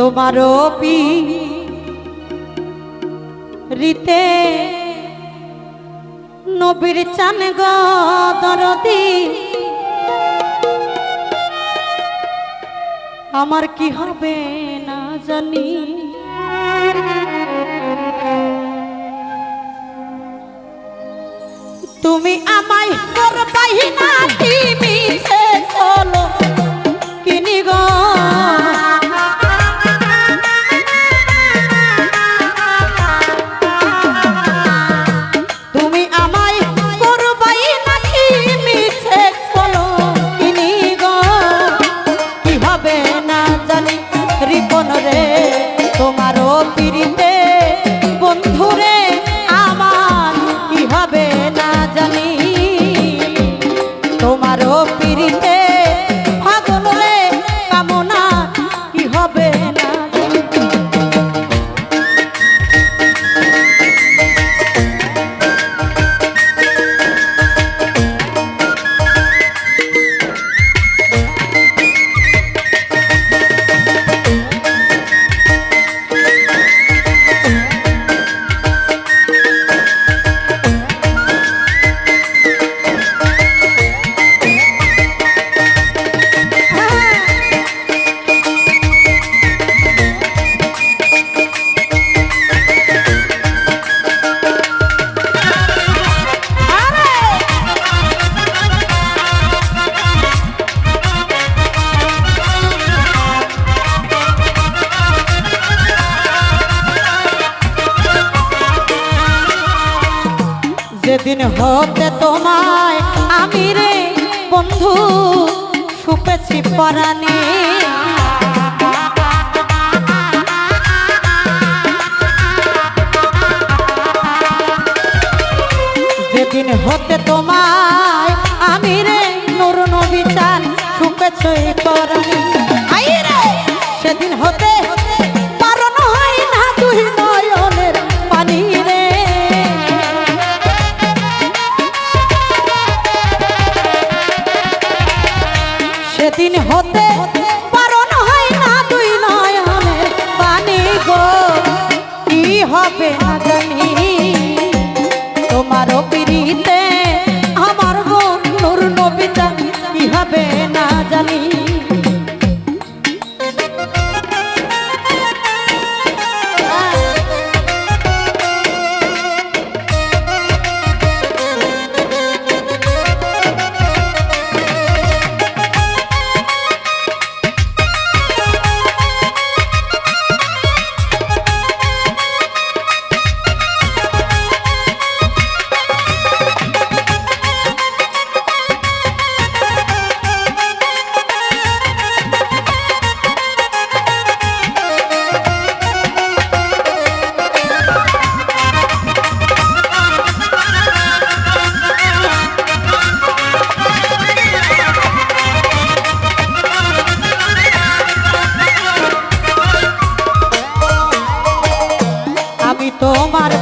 তোমারও পি রীতে নবীর চান গদরদি আমার কি হবে না জানি। তুমি আমায় করবাই না। যেদিন হতে তোমায় আমি রে বন্ধু সুপেছি পরাণে। হতে পারণ হয় না দুই নয়নের পানি গো, কি হবে না জানি? তোমারও পিড়িতে আমার গো নুর নবী চান কি হবে না জানি?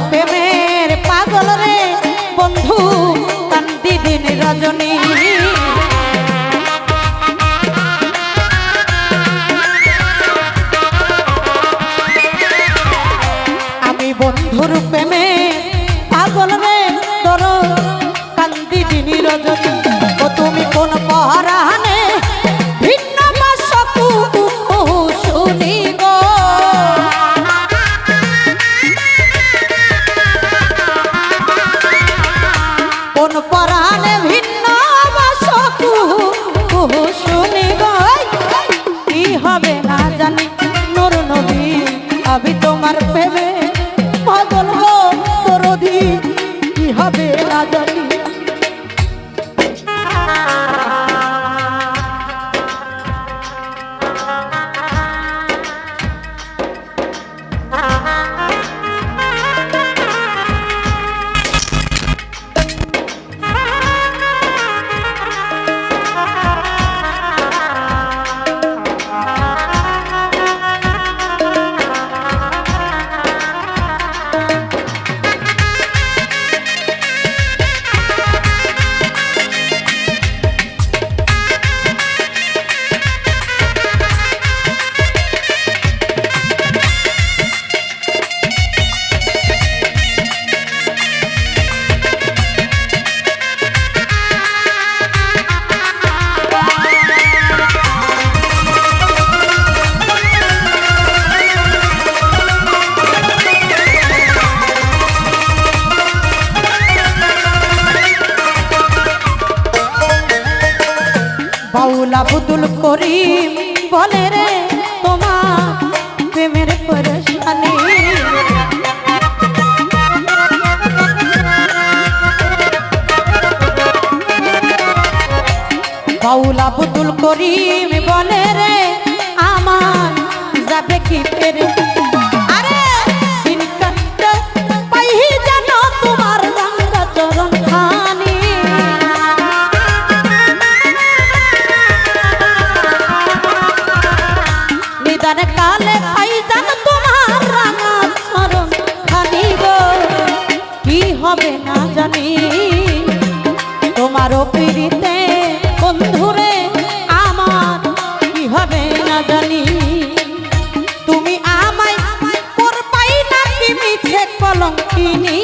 প্রেমের পাগল রে বন্ধু কান্তি দিন রজনী। আমি বন্ধুর আবুদুল করিম বলে রে, তোমার প্রেমের পরেশানি। বাউল আবুদুল করিম বলে রে, আমার যাবে কি পেরে হবে না জানি। তোমারও পিড়িতে বন্ধুরে আমার কি হবে না জানি। তুমি আমায় আমায় পাই না কি মিছে কলঙ্কিনী।